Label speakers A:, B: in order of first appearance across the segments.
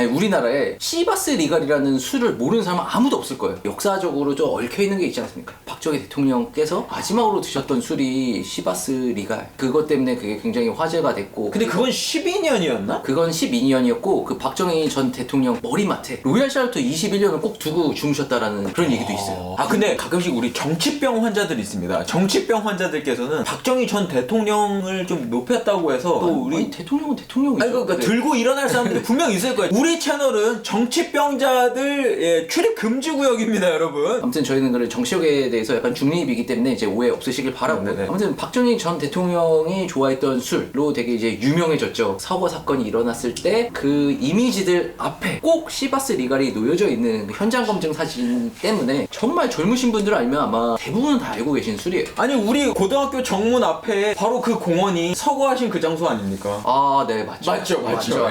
A: 아니 우리나라에 시바스 리갈이라는 술을 모르는 사람은 아무도 없을 거예요. 역사적으로 좀 얽혀 있는 게 있지 않습니까? 박정희 대통령께서 마지막으로 드셨던 술이 시바스 리갈. 그것 때문에 그게 굉장히 화제가 됐고.
B: 근데 그건 12년이었나?
A: 그건 12년이었고 그 박정희 전 대통령 머리맡에 로얄 샬롯 21년을 꼭 두고 주무셨다라는 그런 얘기도 있어요.
B: 아 근데 가끔씩 우리 정치병 환자들이 있습니다. 정치병 환자들께서는 박정희 전 대통령을 좀 높였다고 해서 또 우리
A: 아니 대통령은 대통령이죠.
B: 아니 그러니까
A: 네.
B: 들고 일어날 사람들이 분명 있을 거예요. 우리 채널은 정치병자들 예, 출입 금지 구역입니다, 여러분.
A: 아무튼 저희는 그래 정치력에 대해서 약간 중립이기 때문에 이제 오해 없으시길 바라고
B: 네네.
A: 아무튼 박정희 전 대통령이 좋아했던 술로 되게 이제 유명해졌죠 서거 사건이 일어났을 때 그 이미지들 앞에 꼭 시바스 리갈이 놓여져 있는 그 현장 검증 사진 때문에 정말 젊으신 분들 알면 아마 대부분은 다 알고 계신 술이에요
B: 아니 우리 고등학교 정문 앞에 바로 그 공원이 서거하신 그 장소 아닙니까?
A: 아 네 맞죠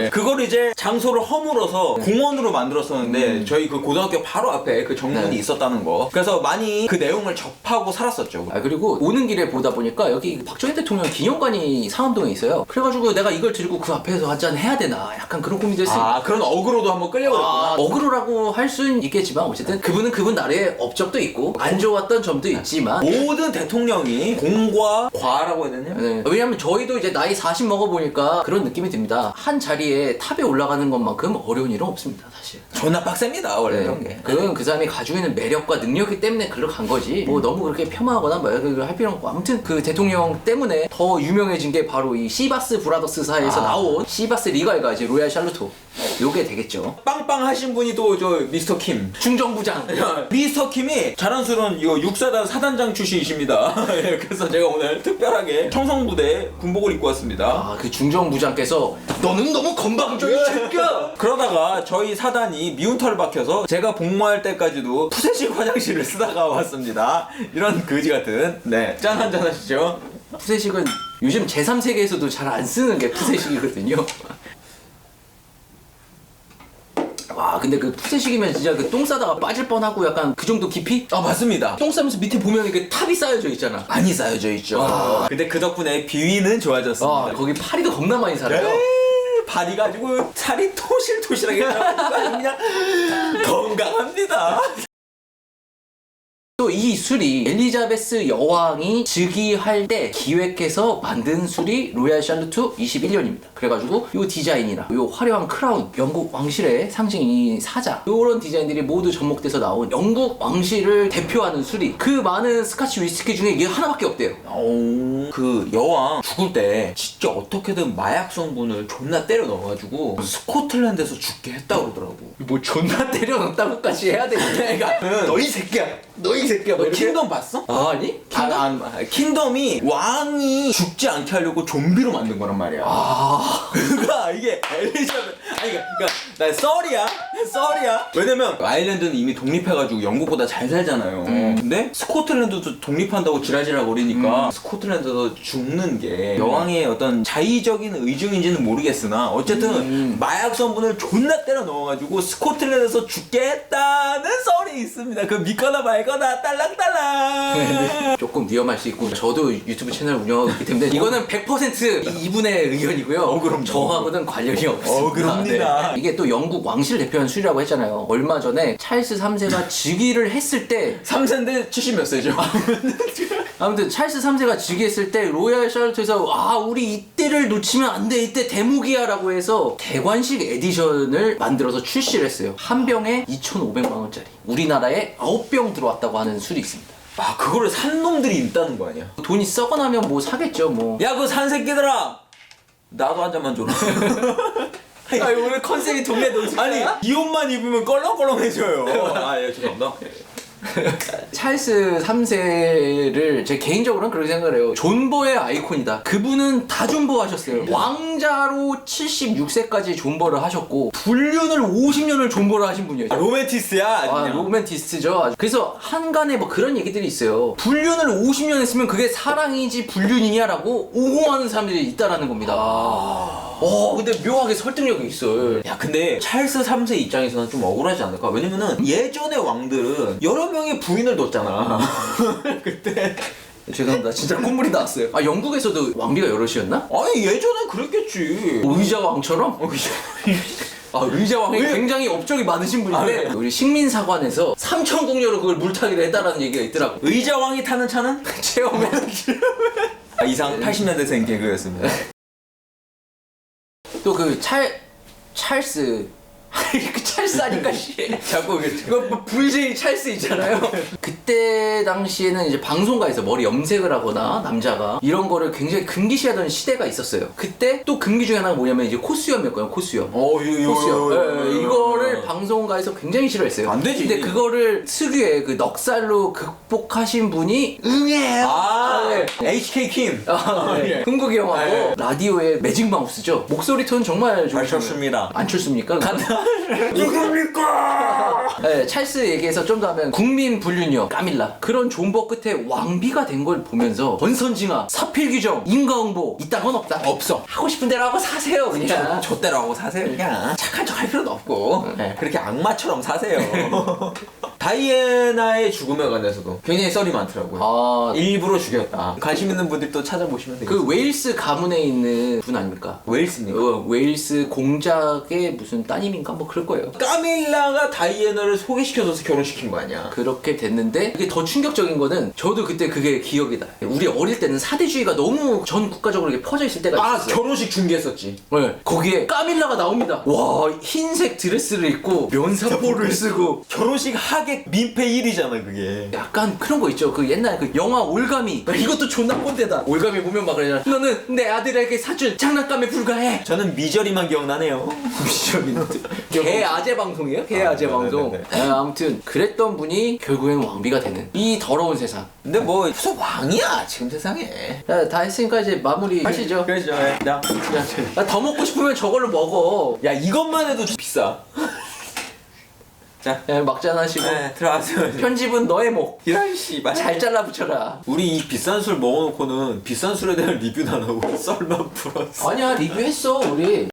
B: 예. 그걸 이제 장소를 허 물어서 공원으로 만들었었는데 저희 그 고등학교 바로 앞에 그 정문이
A: 네.
B: 있었다는 거. 그래서 많이 그 내용을 접하고 살았었죠.
A: 아 그리고 오는 길에 보다 보니까 여기 박정희 대통령 기념관이 상암동에 있어요 그래가지고 내가 이걸 들고 그 앞에서 한잔 해야 되나 약간 그런 고민도 했어요
B: 아 그런 어그로도 한번 끌려버렸구나.
A: 아, 어그로라고 할 수는 있겠지만 어쨌든 그분은 그분 나라의 업적도 있고 안 좋았던 점도 있지만
B: 모든 대통령이 공과 과라고 해야 되냐?
A: 네. 왜냐면 저희도 이제 나이 40 먹어보니까 그런 느낌이 듭니다. 한 자리에 탑에 올라가는 것만큼 어려운 일은 없습니다, 사실.
B: 존나 빡셉니다 원래
A: 네.
B: 이런 게.
A: 그건 그 사람이 가지고 있는 매력과 능력이 때문에 글로 간 거지. 뭐 너무 그렇게 폄하하거나 뭐 그걸 할 필요는 없고. 아무튼 그 대통령 때문에 더 유명해진 게 바로 이 시바스 브라더스 사이에서
B: 아.
A: 나온 시바스 리갈과 이제 로얄 샬루토. 요게 되겠죠.
B: 빵빵 하신 분이 또 저 미스터 킴.
A: 중정부장.
B: 미스터 킴이 술은 이거 육사단 사단장 출신이십니다. 예, 그래서 제가 오늘 특별하게 청성부대 군복을 입고 왔습니다.
A: 아, 그 중정부장께서 너는 너무 건방져 이 새끼야!
B: 그러다가 저희 사단이 미운 털 박혀서 제가 복무할 때까지도 푸세식 화장실을 쓰다가 왔습니다. 이런 거지 같은. 네. 짠 한잔 하시죠.
A: 푸세식은 요즘 제3세계에서도 잘 안 쓰는 게 푸세식이거든요. 와 근데 그 푸세식이면 진짜 그 똥 싸다가 빠질 뻔하고 약간 그 정도 깊이?
B: 아, 맞습니다.
A: 똥 싸면서 밑에 보면 이게 탑이 쌓여져 있잖아.
B: 많이 쌓여져 있죠.
A: 아.
B: 근데 그 덕분에 비위는 좋아졌습니다.
A: 아 거기 파리도 겁나 많이 살아요.
B: 에이, 발이 가지고 살이 토실토실하게 그냥 건강합니다.
A: 또 이 술이 엘리자베스 여왕이 즉위할 때 기획해서 만든 술이 로얄 샬루트 21년입니다. 그래가지고 요 디자인이나 요 화려한 크라운, 영국 왕실의 상징이 사자 요런 디자인들이 모두 접목돼서 나온 영국 왕실을 대표하는 술이 그 많은 스카치 위스키 중에 이게 하나밖에 없대요.
B: 오, 그 여왕 죽을 때 진짜 어떻게든 마약 성분을 존나 때려 넣어가지고 스코틀랜드에서 죽게 했다 그러더라고.
A: 뭐 존나 때려 넣었다고까지 해야 되는데
B: 그러니까
A: 너희 새끼야 너희 새끼야 뭐
B: 너? 킹덤 봤어?
A: 아니?
B: 아, 아, 아, 킹덤이 왕이 죽지 않게 하려고 좀비로 만든 거란 말이야.
A: 아.
B: 그가 이게 엘리자베 아니 그러니까, 그러니까 나 썰이야. 썰이야. 왜냐면 아일랜드는 이미 독립해가지고 영국보다 잘 살잖아요. 근데 스코틀랜드도 독립한다고 지랄지랄 거리니까 스코틀랜드도 죽는 게 여왕의 어떤 자의적인 의중인지는 모르겠으나 어쨌든 마약 성분을 존나 때려 넣어가지고 스코틀랜드에서 죽게 했다는 썰이 있습니다. 그 믿거나 말거나 딸랑딸랑
A: 조금 위험할 수 있고 저도 유튜브 채널 운영하고 있기 때문에 이거는 100% 이분의 의견이고요.
B: 어, 그럼요.
A: 저하고는 관련이 없습니다.
B: 어, 그럽니다.
A: 네. 이게 또 영국 왕실을 대표하는 술이라고 했잖아요. 얼마 전에 찰스 3세가 즉위를 했을 때
B: 3세인데 70 몇 세죠?
A: 아무튼 찰스 3세가 즉위했을 때 로얄 샬롯에서 아 우리 이때를 놓치면 안 돼 이때 대목이야라고 해서 대관식 에디션을 만들어서 출시를 했어요. 한 병에 2,500만 원짜리. 우리나라에 9병 들어왔다고 하는 술이 있습니다.
B: 아 그거를 산 놈들이 있다는 거 아니야
A: 돈이 썩어나면 뭐 사겠죠 뭐.
B: 야, 그 산 새끼들아! 나도 한 잔만 줘라.
A: 아니 오늘 컨셉이 동네 논술
B: 아니, 이 옷만 입으면 껄렁껄렁해져요. 아, 예, 죄송합니다.
A: 찰스 3세를 제 개인적으로는 그렇게 생각을 해요. 존버의 아이콘이다. 그분은 다 존버하셨어요. 왕자로 76세까지 존버를 하셨고 불륜을 50년을 존버를 하신 분이에요.
B: 아, 로맨티스야,
A: 아,
B: 그냥.
A: 로맨티스트죠. 아주. 그래서 한간에 뭐 그런 얘기들이 있어요. 불륜을 50년 했으면 그게 사랑이지 불륜이냐라고 오공하는 사람들이 있다라는 겁니다. 어, 근데 묘하게 설득력이 있어요.
B: 야, 근데 찰스 3세 입장에서는 좀 억울하지 않을까? 왜냐면은 예전의 왕들은 여러 명의 부인을 뒀잖아. 그때.
A: 죄송합니다. 진짜 콧물이 나왔어요. 아, 영국에서도 왕비가 여럿이었나?
B: 아니, 예전엔 그랬겠지.
A: 의자 왕처럼? 아, 의자 왕이
B: 왜?
A: 굉장히 업적이 많으신 분인데
B: 아,
A: 우리 식민사관에서 삼천 공료로 그걸 물타기를 했다라는 얘기가 있더라고.
B: 의자 왕이 타는 차는?
A: 체험해.
B: 아, 이상 80년대생 개그였습니다.
A: 또 그 찰 찰스. 그 찰스 하니까 씨. 자꾸 그- 이거 뭐 VJ 찰스 있잖아요. 그때 당시에는 이제 방송가에서 머리 염색을 하거나 남자가 이런 거를 굉장히 금기시하던 시대가 있었어요. 그때 또 금기 중에 하나가 뭐냐면 이제 코수염이었거든요 코수염.
B: 어, 이거,
A: 코수염. 예, 예, 이거를
B: 방...
A: 방송가에서 굉장히 싫어했어요.
B: 안 되지.
A: 근데 그거를 특유의 그 넉살로 극복하신 분이 응해요.
B: 아,
A: 네.
B: HK 킴.
A: 아, 네.
B: 예.
A: 흥국이 형하고
B: 네.
A: 라디오의 매직 마우스죠. 목소리 톤 정말
B: 잘
A: 좋으시네요.
B: 쳤습니다.
A: 안 쳤습니까?
B: 누굽니까?
A: 네, 찰스 얘기해서 좀 더 하면 국민 불륜녀 까밀라 그런 존버 끝에 왕비가 된 걸 보면서 권선징악 사필규정 인과응보 이딴 건 없다
B: 없어.
A: 하고 싶은 대로 하고 사세요 그냥
B: 좆대로 하고 사세요 그냥 착한 척 할 필요도 없고
A: 네.
B: 그렇게 악마처럼 사세요 다이애나의 죽음에 관해서도 굉장히 썰이 많더라고요
A: 아,
B: 일부러 죽였다 관심 있는 분들 또 찾아보시면 되겠습니다
A: 그 웨일스 가문에 있는 분 아닙니까?
B: 웨일스입니까?
A: 어, 웨일스 공작의 무슨 따님인가 뭐 그럴 거예요
B: 까밀라가 다이애나를 소개시켜줘서 결혼시킨 거 아니야
A: 그렇게 됐는데 이게 더 충격적인 거는 저도 그때 그게 기억이 나요. 우리 어릴 때는 사대주의가 너무 전 국가적으로 이렇게 퍼져 있을 때가
B: 아
A: 있었어요.
B: 결혼식 중계했었지
A: 네. 거기에 까밀라가 나옵니다. 와 흰색 드레스를 입고 면사포를 쓰고
B: 결혼식 하객 민폐 1위잖아 그게
A: 약간 그런 거 있죠. 그 옛날 그 영화 올가미 이것도 존나 꼰대다. 올가미 보면 막 그러잖아. 너는 내 아들에게 사준 장난감에 불과해.
B: 저는 미저리만 기억나네요
A: 개 아재 방송이에요? 개
B: 아,
A: 아재
B: 네네네.
A: 방송. 네, 아무튼 그랬던 분이 결국엔 왕비가 되는 이 더러운 세상.
B: 근데 뭐 무슨 왕이야 지금 세상에
A: 자, 다 했으니까 이제 마무리 하시죠.
B: 그러죠 야, 야,
A: 아, 더 먹고 싶으면 저걸로 먹어.
B: 야 이것만 해도 비싸 자
A: 예, 막잔 하시고.
B: 네, 들어가세요
A: 편집은 너의 목.
B: 이런 씨발
A: 잘 잘라 붙여라.
B: 우리 이 비싼 술 먹어놓고는 비싼 술에 대한 리뷰도 안 하고 썰만 풀었어
A: 아니야, 리뷰했어, 우리.